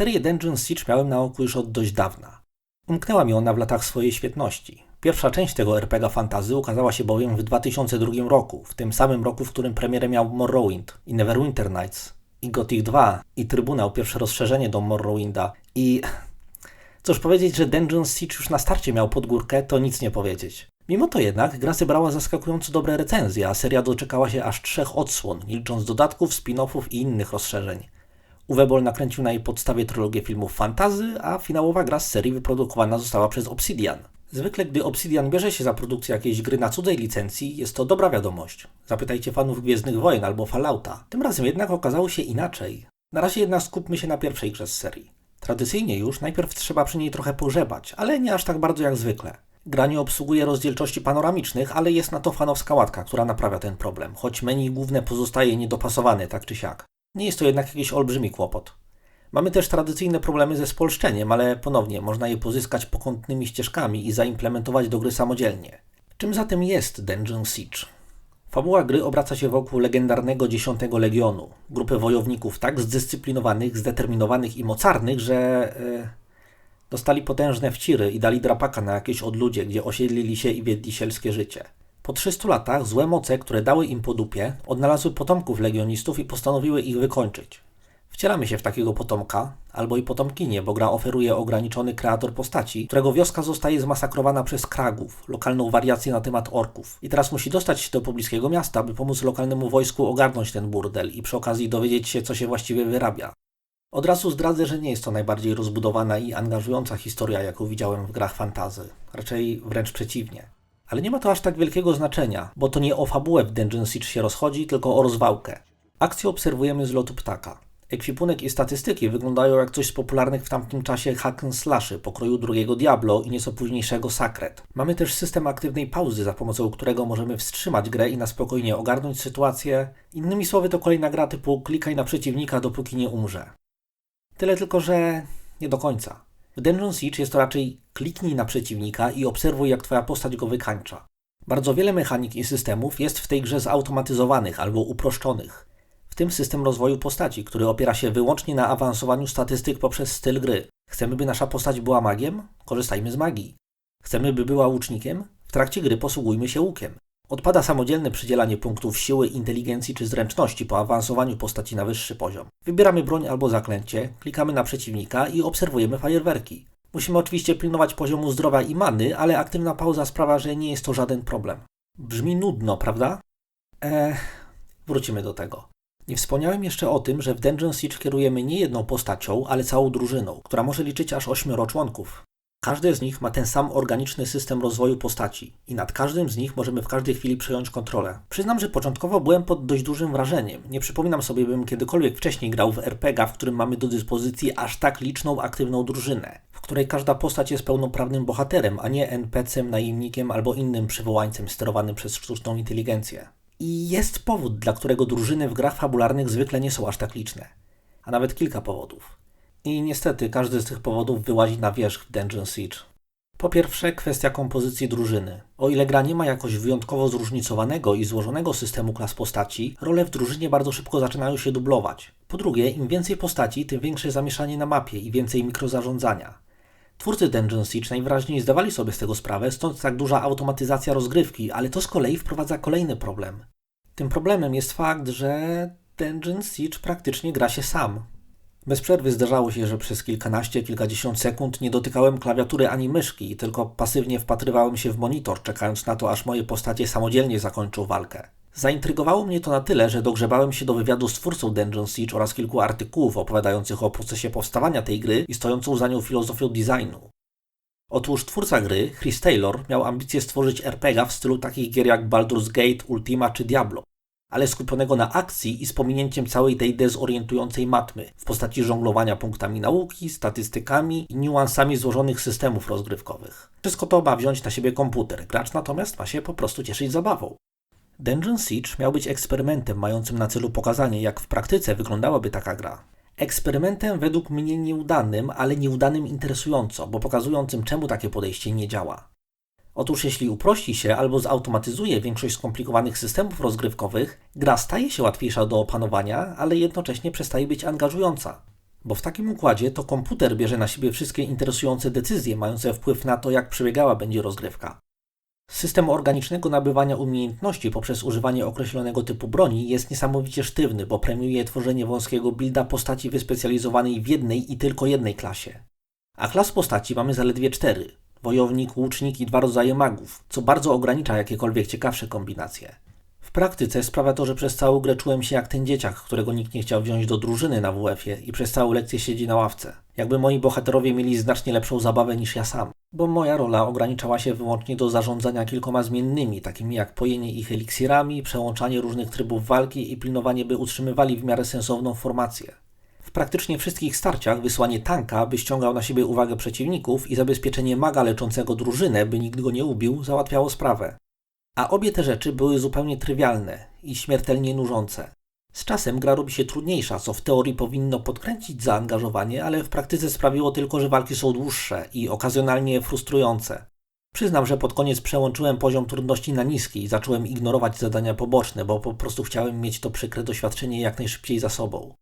Serię Dungeon Siege miałem na oku już od dość dawna. Umknęła mi ona w latach swojej świetności. Pierwsza część tego RPG fantazy ukazała się bowiem w 2002 roku, w tym samym roku, w którym premierę miał Morrowind i Neverwinter Nights, i Gothic 2, i Trybunał, pierwsze rozszerzenie do Morrowinda, i... Cóż powiedzieć, że Dungeon Siege już na starcie miał podgórkę, to nic nie powiedzieć. Mimo to jednak gra zebrała zaskakująco dobre recenzje, a seria doczekała się aż trzech odsłon, licząc dodatków, spin-offów i innych rozszerzeń. Uwe nakręcił na jej podstawie trylogię filmów fantazy, a finałowa gra z serii wyprodukowana została przez Obsidian. Zwykle, gdy Obsidian bierze się za produkcję jakiejś gry na cudzej licencji, jest to dobra wiadomość. Zapytajcie fanów Gwiezdnych Wojen albo Fallouta. Tym razem jednak okazało się inaczej. Na razie jednak skupmy się na pierwszej grze z serii. Tradycyjnie już najpierw trzeba przy niej trochę pogrzebać, ale nie aż tak bardzo jak zwykle. Gra nie obsługuje rozdzielczości panoramicznych, ale jest na to fanowska łatka, która naprawia ten problem, choć menu główne pozostaje niedopasowane tak czy siak. Nie jest to jednak jakiś olbrzymi kłopot. Mamy też tradycyjne problemy ze spolszczeniem, ale ponownie można je pozyskać pokątnymi ścieżkami i zaimplementować do gry samodzielnie. Czym zatem jest Dungeon Siege? Fabuła gry obraca się wokół legendarnego dziesiątego Legionu, grupy wojowników tak zdyscyplinowanych, zdeterminowanych i mocarnych, że e, dostali potężne wciry i dali drapaka na jakieś odludzie, gdzie osiedlili się i wiedli sielskie życie. Po 300 latach złe moce, które dały im po dupie, odnalazły potomków legionistów i postanowiły ich wykończyć. Wcielamy się w takiego potomka, albo i potomkinie, bo gra oferuje ograniczony kreator postaci, którego wioska zostaje zmasakrowana przez kragów, lokalną wariację na temat orków. I teraz musi dostać się do pobliskiego miasta, by pomóc lokalnemu wojsku ogarnąć ten burdel i przy okazji dowiedzieć się, co się właściwie wyrabia. Od razu zdradzę, że nie jest to najbardziej rozbudowana i angażująca historia, jaką widziałem w grach fantazy. Raczej wręcz przeciwnie. Ale nie ma to aż tak wielkiego znaczenia, bo to nie o fabułę w Dungeon Siege się rozchodzi, tylko o rozwałkę. Akcję obserwujemy z lotu ptaka. Ekwipunek i statystyki wyglądają jak coś z popularnych w tamtym czasie hack and slashy pokroju drugiego Diablo i nieco późniejszego Sacred. Mamy też system aktywnej pauzy, za pomocą którego możemy wstrzymać grę i na spokojnie ogarnąć sytuację. Innymi słowy to kolejna gra typu klikaj na przeciwnika dopóki nie umrze. Tyle tylko, że nie do końca. W Dungeon Siege jest to raczej kliknij na przeciwnika i obserwuj jak twoja postać go wykańcza. Bardzo wiele mechanik i systemów jest w tej grze zautomatyzowanych albo uproszczonych w tym system rozwoju postaci, który opiera się wyłącznie na awansowaniu statystyk poprzez styl gry. Chcemy, by nasza postać była magiem? Korzystajmy z magii. Chcemy, by była łucznikiem? W trakcie gry posługujmy się łukiem. Odpada samodzielne przydzielanie punktów siły, inteligencji czy zręczności po awansowaniu postaci na wyższy poziom. Wybieramy broń albo zaklęcie, klikamy na przeciwnika i obserwujemy fajerwerki. Musimy oczywiście pilnować poziomu zdrowia i many, ale aktywna pauza sprawia, że nie jest to żaden problem. Brzmi nudno, prawda? Eee, wrócimy do tego. Nie wspomniałem jeszcze o tym, że w Dungeon Siege kierujemy nie jedną postacią, ale całą drużyną, która może liczyć aż ośmioro członków. Każdy z nich ma ten sam organiczny system rozwoju postaci i nad każdym z nich możemy w każdej chwili przejąć kontrolę. Przyznam, że początkowo byłem pod dość dużym wrażeniem. Nie przypominam sobie, bym kiedykolwiek wcześniej grał w RPG, w którym mamy do dyspozycji aż tak liczną, aktywną drużynę, w której każda postać jest pełnoprawnym bohaterem, a nie NPC-em, najemnikiem albo innym przywołańcem sterowanym przez sztuczną inteligencję. I jest powód, dla którego drużyny w grach fabularnych zwykle nie są aż tak liczne, a nawet kilka powodów. I niestety każdy z tych powodów wyłazi na wierzch w Dungeon Siege. Po pierwsze, kwestia kompozycji drużyny. O ile gra nie ma jakoś wyjątkowo zróżnicowanego i złożonego systemu klas postaci, role w drużynie bardzo szybko zaczynają się dublować. Po drugie, im więcej postaci, tym większe zamieszanie na mapie i więcej mikrozarządzania. Twórcy Dungeon Siege najwyraźniej zdawali sobie z tego sprawę, stąd tak duża automatyzacja rozgrywki, ale to z kolei wprowadza kolejny problem. Tym problemem jest fakt, że Dungeon Siege praktycznie gra się sam. Bez przerwy zdarzało się, że przez kilkanaście, kilkadziesiąt sekund nie dotykałem klawiatury ani myszki, tylko pasywnie wpatrywałem się w monitor, czekając na to, aż moje postacie samodzielnie zakończą walkę. Zaintrygowało mnie to na tyle, że dogrzebałem się do wywiadu z twórcą Dungeon Siege oraz kilku artykułów opowiadających o procesie powstawania tej gry i stojącą za nią filozofią designu. Otóż twórca gry, Chris Taylor, miał ambicje stworzyć RPG w stylu takich gier jak Baldur's Gate, Ultima czy Diablo, ale skupionego na akcji i z pominięciem całej tej dezorientującej matmy w postaci żonglowania punktami nauki, statystykami i niuansami złożonych systemów rozgrywkowych. Wszystko to ma wziąć na siebie komputer, gracz natomiast ma się po prostu cieszyć zabawą. Dungeon Siege miał być eksperymentem mającym na celu pokazanie, jak w praktyce wyglądałaby taka gra. Eksperymentem według mnie nieudanym, ale nieudanym interesująco, bo pokazującym, czemu takie podejście nie działa. Otóż jeśli uprości się albo zautomatyzuje większość skomplikowanych systemów rozgrywkowych, gra staje się łatwiejsza do opanowania, ale jednocześnie przestaje być angażująca. Bo w takim układzie to komputer bierze na siebie wszystkie interesujące decyzje mające wpływ na to, jak przebiegała będzie rozgrywka. System organicznego nabywania umiejętności poprzez używanie określonego typu broni jest niesamowicie sztywny, bo premiuje tworzenie wąskiego builda postaci wyspecjalizowanej w jednej i tylko jednej klasie. A klas postaci mamy zaledwie cztery: wojownik, łucznik i dwa rodzaje magów, co bardzo ogranicza jakiekolwiek ciekawsze kombinacje. W praktyce sprawia to, że przez całą grę czułem się jak ten dzieciak, którego nikt nie chciał wziąć do drużyny na WF-ie i przez całą lekcję siedzi na ławce. Jakby moi bohaterowie mieli znacznie lepszą zabawę niż ja sam. Bo moja rola ograniczała się wyłącznie do zarządzania kilkoma zmiennymi, takimi jak pojenie ich eliksirami, przełączanie różnych trybów walki i pilnowanie, by utrzymywali w miarę sensowną formację. W praktycznie wszystkich starciach wysłanie tanka, by ściągał na siebie uwagę przeciwników i zabezpieczenie maga leczącego drużynę, by nikt go nie ubił, załatwiało sprawę. A obie te rzeczy były zupełnie trywialne i śmiertelnie nużące. Z czasem gra robi się trudniejsza, co w teorii powinno podkręcić zaangażowanie, ale w praktyce sprawiło tylko, że walki są dłuższe i okazjonalnie frustrujące. Przyznam, że pod koniec przełączyłem poziom trudności na niski i zacząłem ignorować zadania poboczne, bo po prostu chciałem mieć to przykre doświadczenie jak najszybciej za sobą.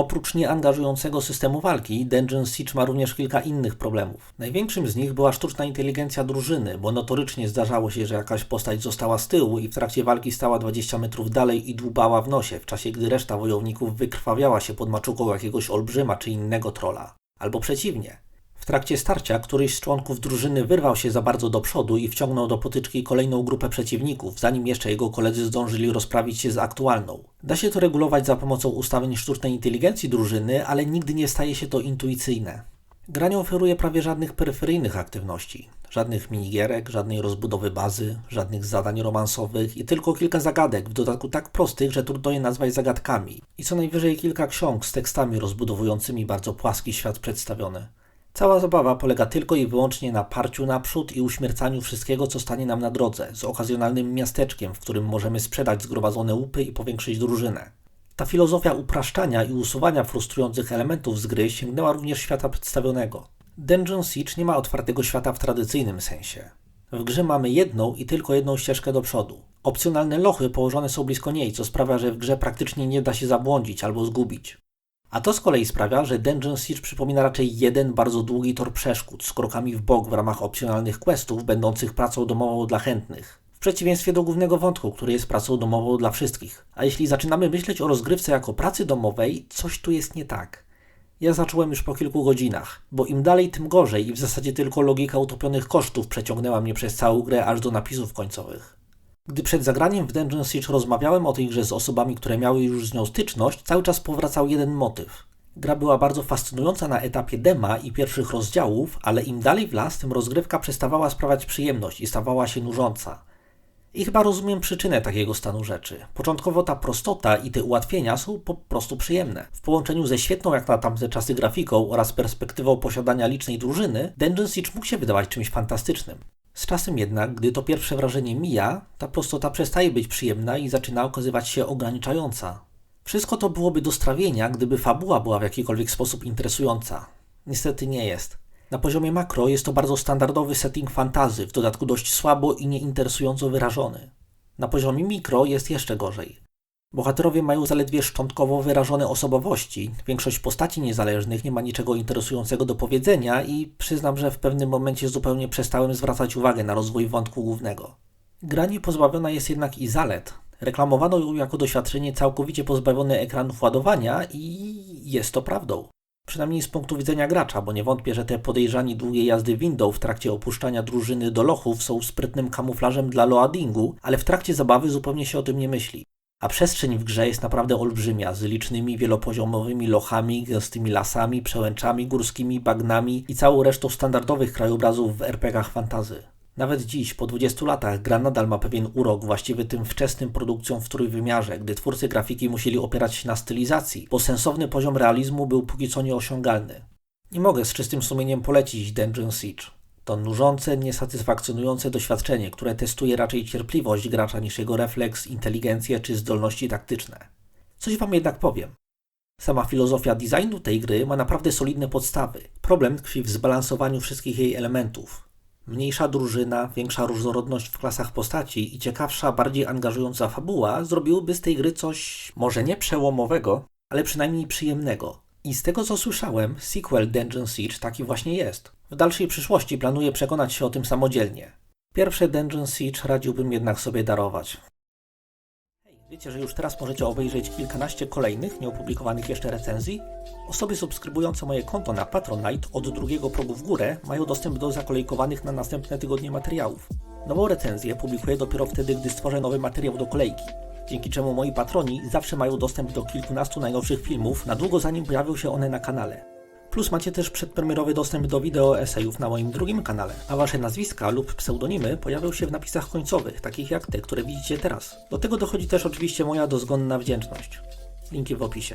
Oprócz nieangażującego systemu walki, Dungeon Siege ma również kilka innych problemów. Największym z nich była sztuczna inteligencja drużyny, bo notorycznie zdarzało się, że jakaś postać została z tyłu i w trakcie walki stała 20 metrów dalej i dłubała w nosie, w czasie gdy reszta wojowników wykrwawiała się pod maczuką jakiegoś olbrzyma czy innego trola. Albo przeciwnie. W trakcie starcia któryś z członków drużyny wyrwał się za bardzo do przodu i wciągnął do potyczki kolejną grupę przeciwników, zanim jeszcze jego koledzy zdążyli rozprawić się z aktualną. Da się to regulować za pomocą ustawień sztucznej inteligencji drużyny, ale nigdy nie staje się to intuicyjne. Gra nie oferuje prawie żadnych peryferyjnych aktywności. Żadnych minigierek, żadnej rozbudowy bazy, żadnych zadań romansowych i tylko kilka zagadek, w dodatku tak prostych, że trudno je nazwać zagadkami. I co najwyżej kilka ksiąg z tekstami rozbudowującymi bardzo płaski świat przedstawiony. Cała zabawa polega tylko i wyłącznie na parciu naprzód i uśmiercaniu wszystkiego, co stanie nam na drodze, z okazjonalnym miasteczkiem, w którym możemy sprzedać zgromadzone łupy i powiększyć drużynę. Ta filozofia upraszczania i usuwania frustrujących elementów z gry sięgnęła również świata przedstawionego. Dungeon Siege nie ma otwartego świata w tradycyjnym sensie. W grze mamy jedną i tylko jedną ścieżkę do przodu. Opcjonalne lochy położone są blisko niej, co sprawia, że w grze praktycznie nie da się zabłądzić albo zgubić. A to z kolei sprawia, że Dungeon Siege przypomina raczej jeden bardzo długi tor przeszkód z krokami w bok w ramach opcjonalnych questów, będących pracą domową dla chętnych. W przeciwieństwie do głównego wątku, który jest pracą domową dla wszystkich. A jeśli zaczynamy myśleć o rozgrywce jako pracy domowej, coś tu jest nie tak. Ja zacząłem już po kilku godzinach, bo im dalej, tym gorzej i w zasadzie tylko logika utopionych kosztów przeciągnęła mnie przez całą grę aż do napisów końcowych. Gdy przed zagraniem w Dungeon Siege rozmawiałem o tej grze z osobami, które miały już z nią styczność, cały czas powracał jeden motyw. Gra była bardzo fascynująca na etapie dema i pierwszych rozdziałów, ale im dalej w las, tym rozgrywka przestawała sprawiać przyjemność i stawała się nużąca. I chyba rozumiem przyczynę takiego stanu rzeczy. Początkowo ta prostota i te ułatwienia są po prostu przyjemne. W połączeniu ze świetną jak na tamte czasy grafiką oraz perspektywą posiadania licznej drużyny, Dungeon Siege mógł się wydawać czymś fantastycznym. Z czasem jednak, gdy to pierwsze wrażenie mija, ta prostota przestaje być przyjemna i zaczyna okazywać się ograniczająca. Wszystko to byłoby do strawienia, gdyby fabuła była w jakikolwiek sposób interesująca. Niestety nie jest. Na poziomie makro jest to bardzo standardowy setting fantazy, w dodatku dość słabo i nieinteresująco wyrażony. Na poziomie mikro jest jeszcze gorzej. Bohaterowie mają zaledwie szczątkowo wyrażone osobowości, większość postaci niezależnych nie ma niczego interesującego do powiedzenia i przyznam, że w pewnym momencie zupełnie przestałem zwracać uwagę na rozwój wątku głównego. Gra nie pozbawiona jest jednak i zalet. Reklamowano ją jako doświadczenie całkowicie pozbawione ekranów ładowania i jest to prawdą. Przynajmniej z punktu widzenia gracza, bo nie wątpię, że te podejrzani długie jazdy windą w trakcie opuszczania drużyny do lochów są sprytnym kamuflażem dla loadingu, ale w trakcie zabawy zupełnie się o tym nie myśli. A przestrzeń w grze jest naprawdę olbrzymia, z licznymi wielopoziomowymi lochami, gęstymi lasami, przełęczami górskimi, bagnami i całą resztą standardowych krajobrazów w RPGach fantazy. Nawet dziś, po 20 latach, gra nadal ma pewien urok właściwy tym wczesnym produkcjom w trójwymiarze, gdy twórcy grafiki musieli opierać się na stylizacji, bo sensowny poziom realizmu był póki co nieosiągalny. Nie mogę z czystym sumieniem polecić Dungeon Siege. To nużące, niesatysfakcjonujące doświadczenie, które testuje raczej cierpliwość gracza niż jego refleks, inteligencję czy zdolności taktyczne. Coś wam jednak powiem. Sama filozofia designu tej gry ma naprawdę solidne podstawy. Problem tkwi w zbalansowaniu wszystkich jej elementów. Mniejsza drużyna, większa różnorodność w klasach postaci i ciekawsza, bardziej angażująca fabuła zrobiłyby z tej gry coś może nie przełomowego, ale przynajmniej przyjemnego. I z tego co słyszałem, sequel Dungeon Siege taki właśnie jest. W dalszej przyszłości planuję przekonać się o tym samodzielnie. Pierwsze Dungeon Siege radziłbym jednak sobie darować. Hej, wiecie, że już teraz możecie obejrzeć kilkanaście kolejnych, nieopublikowanych jeszcze recenzji? Osoby subskrybujące moje konto na Patronite od drugiego progu w górę mają dostęp do zakolejkowanych na następne tygodnie materiałów. Nową recenzję publikuję dopiero wtedy, gdy stworzę nowy materiał do kolejki, dzięki czemu moi patroni zawsze mają dostęp do kilkunastu najnowszych filmów na długo zanim pojawią się one na kanale. Plus macie też przedpremierowy dostęp do wideo esejów na moim drugim kanale, a wasze nazwiska lub pseudonimy pojawią się w napisach końcowych, takich jak te, które widzicie teraz. Do tego dochodzi też oczywiście moja dozgonna wdzięczność. Linki w opisie.